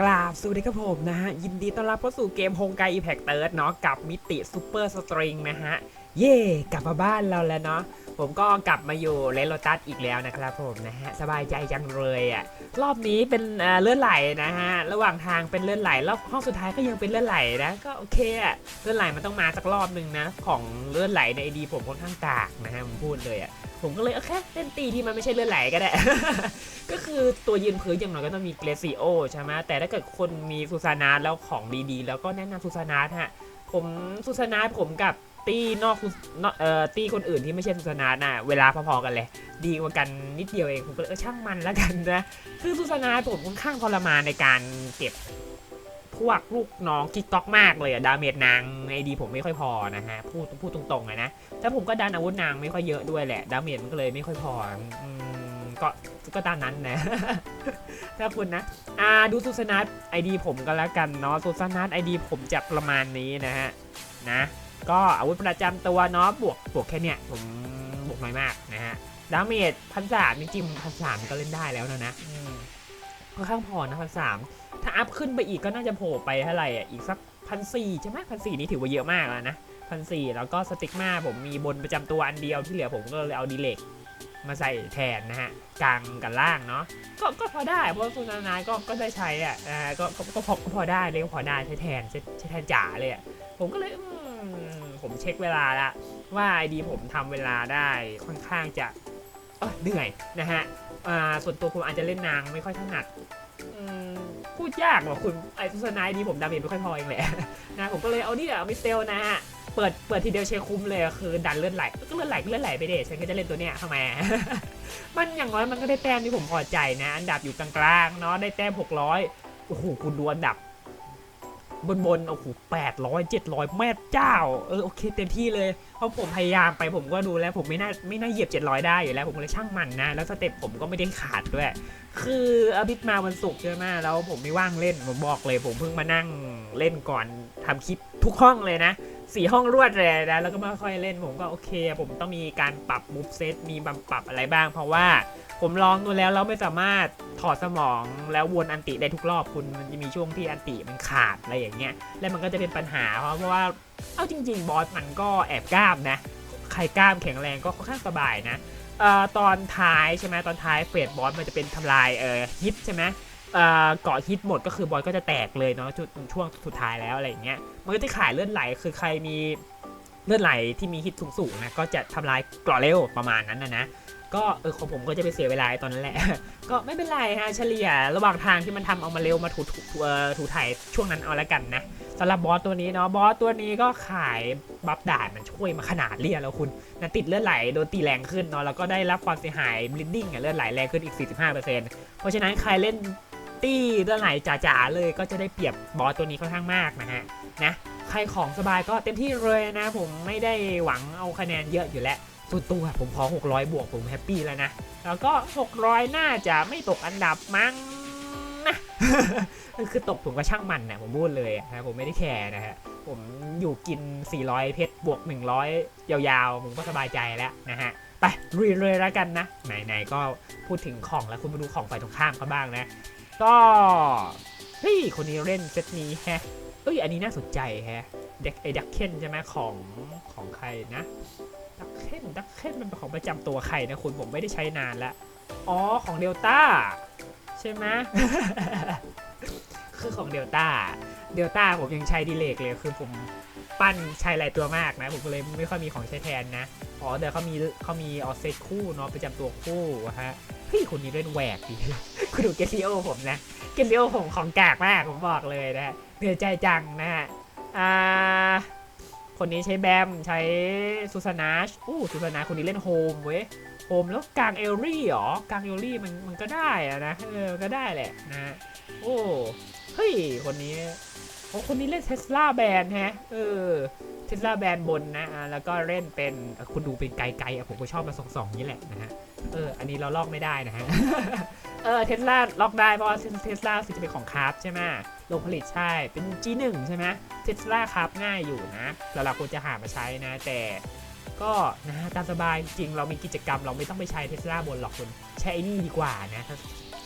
กราบสวัสดีครับผมนะฮะ ยินดีต้อนรับเข้าสู่เกมโฮงไกอีแพคเติร์ดเนาะกับมิติซูเปอร์สตริงนะฮะ เย่กลับมาบ้านเราแล้วเนาะผมก็กลับมาอยู่เลนโลตัสอีกแล้วนะครับผมนะฮะ สบายใจจังเลยอะ่ะรอบนี้เป็นเลื่อนไหลนะฮะ ระหว่างทางเป็นเลื่อนไหลรอบห้องสุดท้ายก็ยังเป็นเลื่อนไหลนะก็โอเคอะเลื่อนไหลมันต้องมาสักรอบหนึ่งนะของเลื่อนไหลในไอดีผมค่อนข้างกากนะฮะผมพูดเลยอะ่ะ ผมก็เลยโอเคเล่นตีที่มันไม่ใช่เลื่อนไหลก็ได้ ก็คือตัวยืนพื้นอย่างน้อยก็ต้องมีเกรซิโอใช่ไหมแต่ถ้าเกิดคนมีซูซานาแล้วของดีๆ แล้วก็แนะนำซูซานาฮะผมซูซานาผมกับตีนอกนอกเอ่อตีคนอื่นที่ไม่ใช่ซูซานาน่ะเวลาพอๆกันเลย ดีกว่ากันนิดเดียวเองผมก็เลยเออช่างมันแล้วกันนะคือซูซานาผมค่อนข้างทรมานในการเก็บ พวกลูกน้องกิ๊กต๊อกมากเลยอะดาเมจนางในดีผมไม่ค่อยพอนะฮะพูดพูดตรงๆเลยนะแล้วผมก็ดันอาวุธนางไม่ค่อยเยอะด้วยแหละดาเมจมันก็เลยไม่ค่อยพออืมก็ก็ตามนั้นนะถ้าคุณนะอ่าดูซูซานัทไอดีผมก็แล้วกันเนาะซูซานัทไอดีผมจะประมาณนี้นะฮะนะก็อาวุธประจำตัวเนาะบวกบวกแค่เนี้ยผมบวกน้อยมากนะฮะดาเมจพันสามจริงๆพันสามก็เล่นได้แล้วนะนะอืมค่อนข้างพอนะพันสาม ถ้าอัพขึ้นไปอีกก็น่าจะโผล่ไปเท่าไหร่อะอีกสักพันสี่ใช่ไหมพันสี่นี่ถือว่าเยอะมากแล้วนะพันสี่แล้วก็สติ๊กมาผมมีบนประจำตัวอันเดียวที่เหลือผมก็เลยเอาดีเล็กมาใส่แทนนะฮะกลางกับล่างเนาะก็ก็พอได้เพราะว่าซูนานายก็ก็ได้ใช้อะอ่าก็ก็พอก็พอได้เลยพอได้ใช้แทนใช้ใช้แทนจ๋าเลยอะผมก็เลยผมเช็คเวลาละว่าไอดีผมทำเวลาได้ค่อนข้างจะเหนื่อยนะฮะส่วนตัวผมอาจจะเล่นนางไม่ค่อยถนัดอื พูดยากว่ะคุณไอซูนายดีผมดาเมจไม่ค่อยพอเองแหละนะผมก็เลยเอานี่แหละมิสเตลนะฮะเปิดเปิดทีเดียวเชคุ้มเลยคือดันเลือดไหลก็เลือดไหลก็เลือดไหลไปเดฉันก็จะเล่นตัวเนี้ยทำไมมันอย่างน้อยมันก็ได้แต้มที่ผมพอใจนะ อันดับอยู่กลางๆเนาะได้แต้ม600โอ้โหคุณดูอันดับ บนบนโอ้โห800 700แม่เจ้า เออโอเคเต็มที่เลย เพราะผมพยายามไปผมก็ดูแล้วผมไม่น่าไม่น่าเหยียบ700ได้อยู่แล้ว ผมเลยช่างมันนะ แล้วสเต็ปผมก็ไม่ได้ขาดด้วย คืออาบิทมาวันศุกร์ใช่ไหมแล้วผมไม่ว่างเล่นผมบอกเลย ผมเพิ่งมานั่งเล่นก่อนทำคลิปทุกห้องเลยนะสี่ห้องรวดเลยนะแล้วก็มาค่อยเล่นผมก็โอเค ผมต้องมีการปรับมูฟเซตมีบัมปรับอะไรบ้าง เพราะว่า ผมลองดูแล้วเราไม่สามารถถอดสมองแล้ววนอันติได้ทุกรอบคุณมันจะมีช่วงที่อันติมันขาดอะไรอย่างเงี้ยแล้วมันก็จะเป็นปัญหาเพราะว่าเอาจริง ๆ บอสมันก็แอบกล้ามนะ ใครกล้ามแข็งแรงก็ค่อนข้างสบายนะเอ่อตอนท้ายใช่ไหมตอนท้ายเฟสบอสมันจะเป็นทำลายเอ่อฮิตใช่ไหมเอ่อเกาะฮิตหมดก็คือบอสก็จะแตกเลยเนาะจุดช่วงสุดท้ายแล้วอะไรอย่างเงี้ยมันก็จะขายเลือดไหลคือใครมีเลือดไหลที่มีฮิตสูงๆนะก็จะทำลายเกราะเร็วประมาณนั้นนะนะ ก็เออของผมก็จะไปเสียเวลาตอนนั้นแหละ ก็ไม่เป็นไรฮะเฉลี่ยระหว่างทางที่มันทำเอามาเร็วมาถูถูถูถ่ายช่วงนั้นเอาละกันนะสำหรับบอสตัวนี้เนาะบอสตัวนี้ก็ขายบัฟด่านมันช่วยมาขนาดเรียแล้วคุณนะติดเลือดไหลโดนตีแรงขึ้นเนาะแล้วก็ได้รับความเสียหายบลิดดิ้งเลือดไหลแรงขึ้นอีก 45%เพราะฉะนั้นใครเล่นตี้เลือดไหลจ๋าๆเลยก็จะได้เปรียบบอสตัวนี้ค่อนข้างมากนะฮะนะใครของสบายก็เต็มที่เลยนะผมไม่ได้หวังเอาคะแนนเยอะอยู่แล้ว ส่วนตัวผมขอ 600 บวกผมแฮปปี้แล้วนะ แล้วก็ 600 น่าจะไม่ตกอันดับมั้งนะคือตกผมก็ช่างมันนะผมพูดเลยนะผมไม่ได้แคร์นะฮะผมอยู่กิน 400 เพชรบวก 100 ยาวๆ ผมก็สบายใจแล้วนะฮะไปลุยเลยแล้วกันนะ ไหนๆ ก็พูดถึงของแล้วคุณมาดูของฝ่ายตรงข้ามเขาบ้างนะ ก็เฮ้ยคนนี้เล่นเซตนี้แฮะเอ้ยอันนี้น่าสนใจแฮะเด็กไอ้ดักเคนใช่ไหมของของใครนะ ดักเคนดักเคนมันเป็นของประจำตัวใครนะคุณผมไม่ได้ใช้นานแล้วอ๋อของเดลต้าใช่ไหมคือของเดลต้าเดลต้าผมยังใช้ดีเลกเลยคือผมปั้นใช้หลายตัวมากนะ ผมก็เลยไม่ค่อยมีของใช้แทนนะ อ๋อแต่เขามีเขามีออเซตคู่เนาะประจำตัวคู่ฮะเฮ้ยคนนี้เล่นแหวกดีคุณดูเกซิโอผมนะเกซิโอผมของกากมากผมบอกเลยนะฮะเหนื่อยใจจังนะฮะอ่า คนนี้ใช้แบมใช้ซูซานาชอู้ซูซานาคนนี้เล่นโฮมเว้ยโฮมแล้วกลางเอลลี่หรอกลางเอลลี่มันมันก็ได้อะนะเออก็ได้แหละนะโอ้เฮ้ยคนนี้โอ้คนนี้เล่นเทสลาแบนฮะเออเทสลาแบนบนนะแล้วก็เล่นเป็นคุณดูเป็นไกลๆอะผมก็ชอบมาสองสองนี่แหละนะฮะเอออันนี้เราลอกไม่ได้นะฮะเออเทสลาล็อกได้เพราะเทสลาสิจะเป็นของคาราฟใช่ไหม โรงผลิตใช่ เป็น G1 ใช่ไหมเทสลาคราฟง่ายอยู่นะแล้วเราควรจะหามาใช้นะ แต่ก็นะตามสบายจริงเรามีกิจกรรมเราไม่ต้องไปใช้เทสลาบนหรอกคุณใช้ไอ้นี่ดีกว่านะ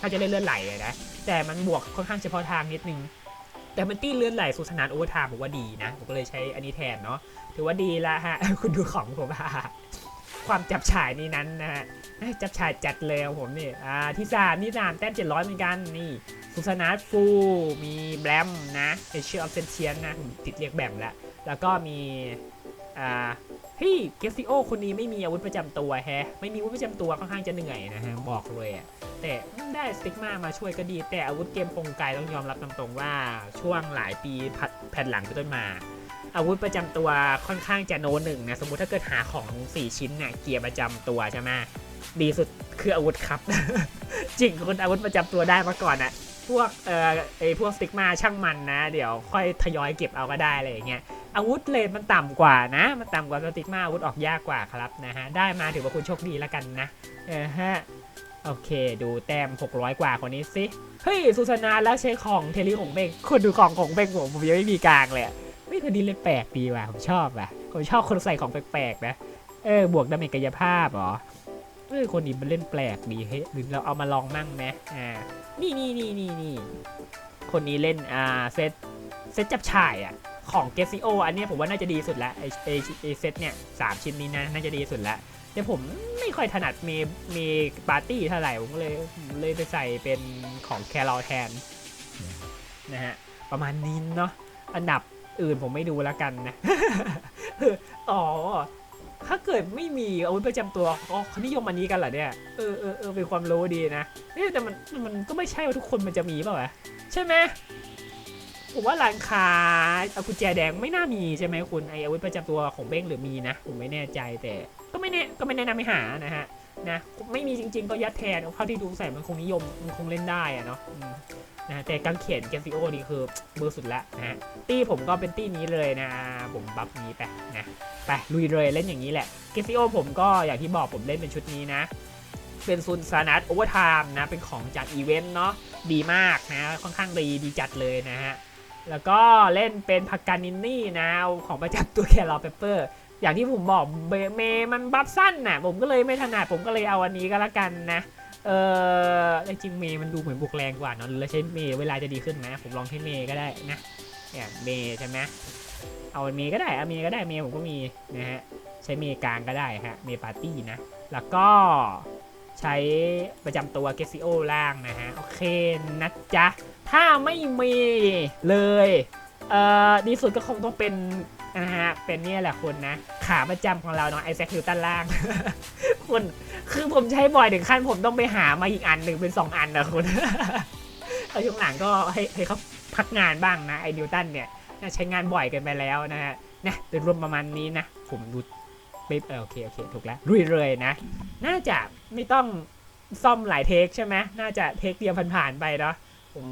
ถ้าจะเล่นเลื่อนไหลนะ แต่มันบวกค่อนข้างเฉพาะทางนิดนึง แต่มันตี้เลื่อนไหลสู่สนานโอเวอร์ไทม์ผมว่าดีนะ ผมก็เลยใช้อันนี้แทนเนาะถือว่าดีละฮะ คุณดูของผมอะความจับฉ่ายนี่นั้นนะฮะจับฉ่ายจัดเลยผมนี่อ่าที่สามที่สามแต้มเจ็ดร้อยเหมือนกันนี่ สุสนาฟูมีแบมนะเอเชียออฟเซนเชียนนะผมติดเรียกแบมแล้ว แล้วก็มีอ่าเฮ้ยเกสซิโอคนนี้ไม่มีอาวุธประจำตัวแฮะ ไม่มีอาวุธประจำตัวค่อนข้างจะเหนื่อยนะฮะ บอกเลยอะแต่ได้สติกมามาช่วยก็ดี แต่อาวุธเกมปงไกต้องยอมรับตรงๆว่าช่วงหลายปีแผ่นหลังไปต้นมา อาวุธประจำตัวค่อนข้างจะโนหนึ่งนะสมมติถ้าเกิดหาของ 4 ชิ้นเนี่ยเกียร์ประจำตัวใช่ไหมดีสุดคืออาวุธครับ จริงคนอาวุธประจำตัวได้มาก่อนอะ พวกเอ่อไอพวกสติ๊กมาช่างมันนะ เดี๋ยวค่อยทยอยเก็บเอาก็ได้อะไรอย่างเงี้ยอาวุธเลนมันต่ำกว่านะ มันต่ำกว่าสติ๊กมาอาวุธออกยากกว่าครับนะฮะได้มาถือว่าคุณโชคดีแล้วกันนะเออฮะโอเค ดูแต้ม 600 กว่าคนนี้สิเฮ้ยสุสนาแล้วใช้ของเทลิของเบงคุณดูของของเบงผมผมยังไม่มีกลางเลยไม่คนนี้เล่นแปลกดีว่ะผมชอบว่ะผมชอบคนใส่ของแปลกๆนะเออบวกดาเมจกายภาพหรอเออคนนี้มันเล่นแปลกดีเฮ้ยหรือเราเอามาลองมั่งไหมอ่า นี่นี่นี่นี่นี่คนนี้เล่นอ่าเซตเซตจับฉ่ายอะของเกซิโออันเนี้ยผมว่าน่าจะดีสุดละไอไอไอเซตเนี่ยสามชิ้นนี้นะน่าจะดีสุดละแต่ผมไม่ค่อยถนัดเมเมปาร์ตี้เท่าไหร่ผมเลยเลยไปใส่เป็นของแครอแทนนะฮะประมาณนี้เนาะอันดับอื่นผมไม่ดูแล้วกันนะ อ๋อ ถ้าเกิดไม่มีอาวุธประจำตัวอ๋อเขานิยมอันนี้กันเหรอเนี่ย เออเออเออเป็นความรู้ดีนะเอ๊แต่มันมันก็ไม่ใช่ว่าทุกคนมันจะมีเปล่าวะใช่ไหมผมว่าร้านค้าเอากุญแจแดงไม่น่ามีใช่ไหมคุณไออาวุธประจำตัวของเบ้งหรือมีนะผมไม่แน่ใจแต่ ก็ไม่แน่ก็ไม่แนะนำให้หานะฮะนะไม่มีจริง ๆ ก็ยัดแทนเท่าที่ดูใส่มันคงนิยมมันคงเล่นได้อะเนาะนะแต่กางเขียนแกนซิโอนี่คือเบอร์สุดละนะฮะตี้ผมก็เป็นตี้นี้เลยนะ ผมบัฟนี้ไปนะ ไปลุยเลยเล่นอย่างนี้แหละแกซิโอผมก็อย่างที่บอกผมเล่นเป็นชุดนี้นะ เป็นซุนซานัทโอเวอร์ไทม์นะ เป็นของจากอีเวนต์เนาะดีมากนะ ค่อนข้างดีดีจัดเลยนะฮะ แล้วก็เล่นเป็นพักกานินนี่นะของประจำตัวแครอเปเปอร์อย่างที่ผมบอกเบเมมันบัฟสั้นน่ะผมก็เลยไม่ถนัดผมก็เลยเอาอันนี้ก็แล้วกันนะเออจริงเมมันดูเหมือนบุกแรงกว่าเนอะหรือเราใช้เมเวลาจะดีขึ้นไหมผมลองใช้เมก็ได้นะเนี่ยเมใช่ไหม เอาเมย์ก็ได้เอาเมย์ก็ได้เมย์ผมก็มีนะฮะใช้เมย์กลางก็ได้ฮะเมย์ปาร์ตี้นะแล้วก็ใช้ประจำตัวเกซิโอล่างนะฮะโอเคนะจ๊ะถ้าไม่มีเลยเอ่อดีสุดก็คงต้องเป็นนะฮะเป็นเนี่ยแหละคุณนะ ขาประจำของเราเนาะไอแซคฮิลตันล่าง คุณคือผมใช้บ่อยถึงขั้นผมต้องไปหามาอีกอันหนึ่งเป็น 2 อันนะคุณเอาช่วงหลังก็ให้ให้เขาพักงานบ้างนะไอนิวตันเนี่ย ใช้งานบ่อยกันไปแล้วนะฮะนะโดยรวมประมาณนี้นะ ผมดูปิ๊บเออโอเคโอเคถูกแล้วรุ่ยเลยนะ น่าจะไม่ต้องซ่อมหลายเทคใช่ไหมน่าจะเทคเดียวผ่านๆไปเนาะผม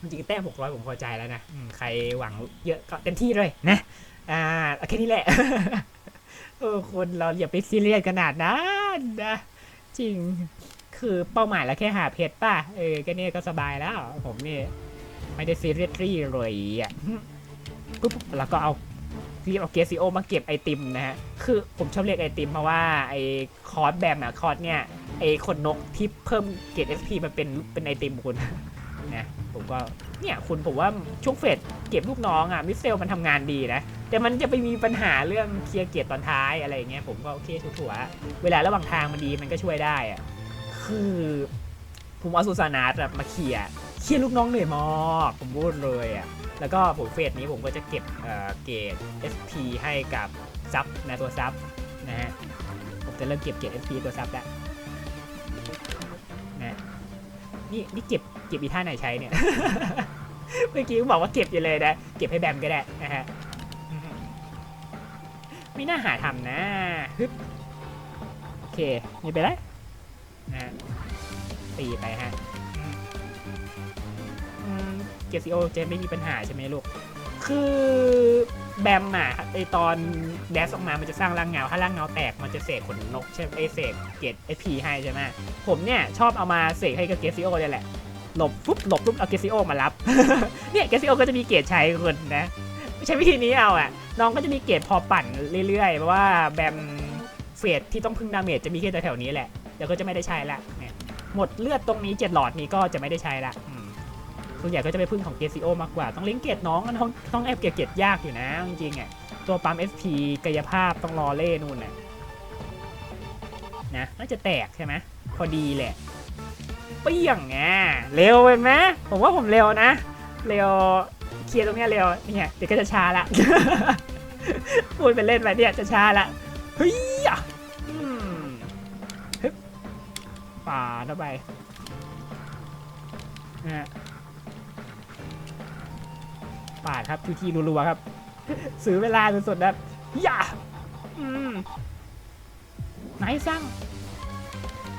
จริงๆแต้ม600 ผมพอใจแล้วนะใครหวังเยอะก็เต็มที่เลยนะอ่าแค่นี้แหละเออคนเราอย่าไปซีเรียสขนาดนั้นนะจริงคือเป้าหมายเราแค่หาเพชรป่ะ เออแค่นี้ก็สบายแล้ว ผมนี่ ไม่ได้ซีเรียสรี่เลยอะ ปุ๊บแล้วก็เอารีบเอาเกสซิโอมาเก็บไอติมนะฮะ คือผมชอบเรียกไอติมเพราะว่าไอคอร์สแบมอะคอร์สเนี่ยไอขนนกที่เพิ่มเกรด SP มันเป็นเป็นไอติมคุณนะผมก็เนี่ยคุณผมว่าช่วงเฟสเก็บลูกน้องอะมิสเซลมันทำงานดีนะ แต่มันจะไปมีปัญหาเรื่องเคลียร์เกียรตอนท้ายอะไรอย่างเงี้ยผมก็โอเคถั่วเวลาระหว่างทางมันดีมันก็ช่วยได้อะคือผมเอาซูซานาสมาเคลียร์เคลียร์ลูกน้องเหนื่อยมากผมพูดเลยอะ แล้วก็ผมเฟสนี้ผมก็จะเก็บเอ่อเกรด SP ให้กับซับนะตัวซับนะฮะผมจะเริ่มเก็บเกรด SP ตัวซับแล้วนะนี่นี่เก็บเก็บอีท่าไหนใช้เนี่ย เมื่อกี้บอกว่าเก็บอยู่เลยนะ เก็บให้แบมก็ได้นะฮะไม่น่าหาทำนะฮึบโอเคมีไปแล้วนะตีไปฮะ เกซิโอจะไม่มีปัญหาใช่ไหมลูก คือแบมอะไอตอนแดสออกมา มันจะสร้างร่างเงา ถ้าร่างเงาแตก มันจะเสกขนนกใช่ไอเสกเกตไอพีให้ใช่ไหมผมเนี่ยชอบเอามาเสกให้กับเกซิโอเนี่ยแหละ หลบปุ๊บหลบปุ๊บเอาเกซิโอมารับ เนี่ยเกซิโอก็จะมีเกรดใช้คนนะใช้วิธีนี้เอาอะ น้องก็จะมีเกรดพอปั่นเรื่อยๆ เพราะว่าแบมเฟสที่ต้องพึ่งดาเมจจะมีแค่แถวๆนี้แหละ เดี๋ยวก็จะไม่ได้ใช้ละหมดเลือดตรงนี้เจ็ดหลอดนี้ก็จะไม่ได้ใช้ละ ส่วนใหญ่ก็จะไปพึ่งของเกซีโอมากกว่า ต้องเลี้ยงเกตน้องต้องต้องแอบเกตเกตยากอยู่นะ จริงๆอะตัวปั๊ม SP กายภาพต้องรอเล่นู่นน่ะนะน่าจะแตกใช่ไหมพอดีแหละเปี้ยงไงเร็วเห็นไหมผมว่าผมเร็วนะ เร็วเคลียร์ตรงนี้เร็วเนี่ยเดี๋ยวก็จะช้าละพูดเป็นเล่นไปเนี่ยจะช้าละเฮ้ยอะป่าเข้าไปนะ ปาดครับทีทีรัวๆครับซื้อเวลาสุดๆนะอย่าอืมไหนสร้าง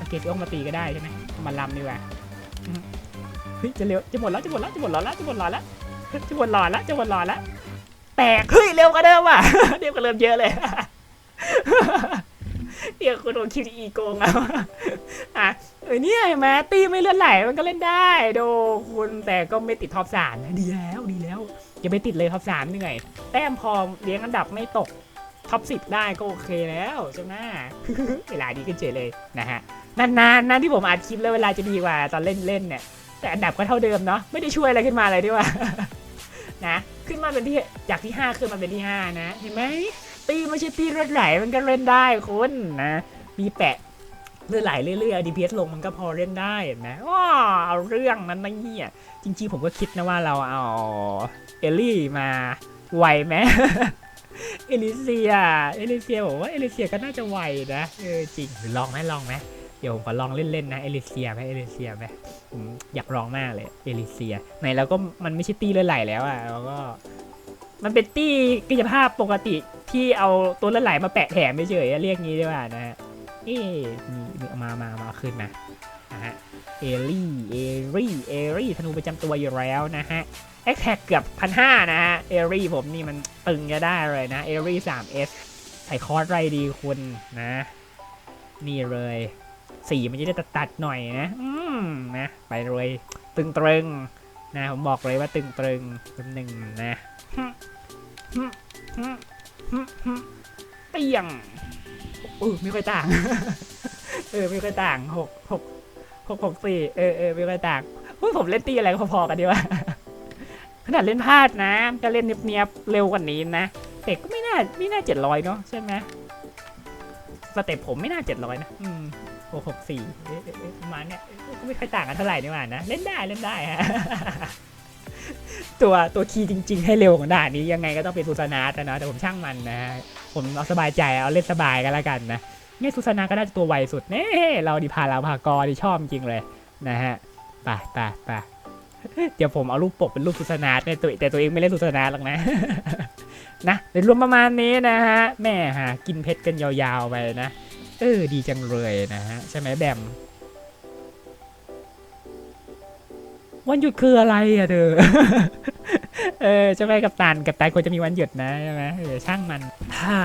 เกตองมาตีก็ได้ใช่ไหมมาลำดีกว่าเฮ้ยจะเร็วจะหมดแล้วจะหมดแล้วจะหมดหลอดแล้วจะหมดหลอดแล้วจะหมดหลอดแล้วจะหมดหลอดแล้วแตกเฮ้ยเร็วกว่าเดิมว่ะเร็วกว่าเดิมเยอะเลยเดี๋ยวคุณโดนคิวดีโกงเอาอะเออเนี่ยเห็นไหมตีไม่เลือดไหลมันก็เล่นได้ โดคุณแต่ก็ไม่ติดท็อปสามนะดีแล้วดีแล้ว อย่าไปติดเลยท็อปสามเหนื่อย แต้มพอเลี้ยงอันดับไม่ตกท็อปสิบได้ก็โอเคแล้วใช่ไหมเวลาดีขึ้นเฉยเลยนะฮะนานๆนะที่ผมอัดคลิปแล้วเวลาจะดีกว่าตอนเล่นเล่นเนี่ยแต่อันดับก็เท่าเดิมเนาะไม่ได้ช่วยอะไรขึ้นมาเลยด้วยว่านะขึ้นมาเป็นที่จากที่ 5 ขึ้นมาเป็นที่ 5 นะ เห็นไหมตีไม่ใช่ตีเลือดไหลมันก็เล่นได้คุณนะ มีแปะเลือดไหลเรื่อยๆ DPS ลงมันก็พอเล่นได้เห็นไหมว้าเอาเรื่องนั้นนะเนี่ยจริงๆผมก็คิดนะว่าเราเอา เอลลี่มาไหวไหมเอลิเซีย เอลิเซียบอกว่าเอลิเซียก็น่าจะไหวนะเออจริงลองไหมลองไหมเดี๋ยวผมขอลองเล่นๆนะเอลิเซียไหมเอลิเซียไหมผมอยากลองมากเลยเอลิเซียไหนแล้วก็มันไม่ใช่ตีเลือดไหลแล้วอะแล้วก็มันเป็นตี้กายภาพปกติที่เอาตัวเลือดไหลมาแปะแถมเฉยเรียกงี้ดีกว่านะฮะเอ๊มีมามามามาขึ้นนะนะฮะเอลี่เอรี่เอรี่ธนูประจำตัวอยู่แล้วนะฮะ แอคแท็กเกือบพันห้านะฮะ เอรี่ผมนี่มันตึงจะได้เลยนะ เอรี่ 3S ใส่คอร์สไรดีคุณนะ นี่เลย สีมันจะได้ตัดๆหน่อยนะ อืมนะ ไปเลยตึงตรึงนะ ผมบอกเลยว่าตึงตรึงเป็นหนึ่งนะเปียงเออไม่ค่อยต่าง เออไม่ค่อยต่างหกหกหกหกสี่เออเออไม่ค่อยต่างเฮ้ยผมเล่นตีอะไรก็พอๆกันดีว่า ขนาดเล่นพลาดนะจะเล่นเนียบๆเร็วกว่านี้นะแต่ก็ไม่น่าไม่น่าเจ็ดร้อยเนาะใช่ไหมสเต็ปผมไม่น่าเจ็ดร้อยนะอืมหกหกสี่เอ๊ะเอ๊ะเอ๊ะประมาณเนี้ยก็ไม่ค่อยต่างกันเท่าไหร่นี่หว่านะเล่นได้เล่นได้ฮะตัวตัวคีย์จริง ๆ ให้เร็วของด่านนี้ยังไงก็ต้องเป็นซูซานาแต่นะแต่ผมช่างมันนะผมเอาสบายใจเอาเล่นสบายกันแล้วกันนะเนี่ยซูซานาก็น่าจะตัวไวสุดเน่เราดิพาเราพากรที่ชอบจริงเลยนะฮะไปไปไป เดี๋ยวผมเอารูปปกเป็นรูปสุสนาเนี่ยตัวแต่ตัวเองไม่เล่นสุสนาหรอกนะนะเดี๋ยวรวมประมาณนี้นะฮะแม่หากินเพชรกันยาวๆไปนะเออดีจังเลยนะฮะใช่ไหมแบมวันหยุดคืออะไรอะเธอ เออใช่ไหมกับตันกับตันควรจะมีวันหยุดนะใช่ไหมเออช่างมันฮ่า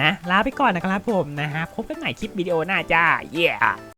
นะ ลาไปก่อนนะครับผมนะฮะพบกันใหม่คลิปวิดีโอหน้าจ้า เย้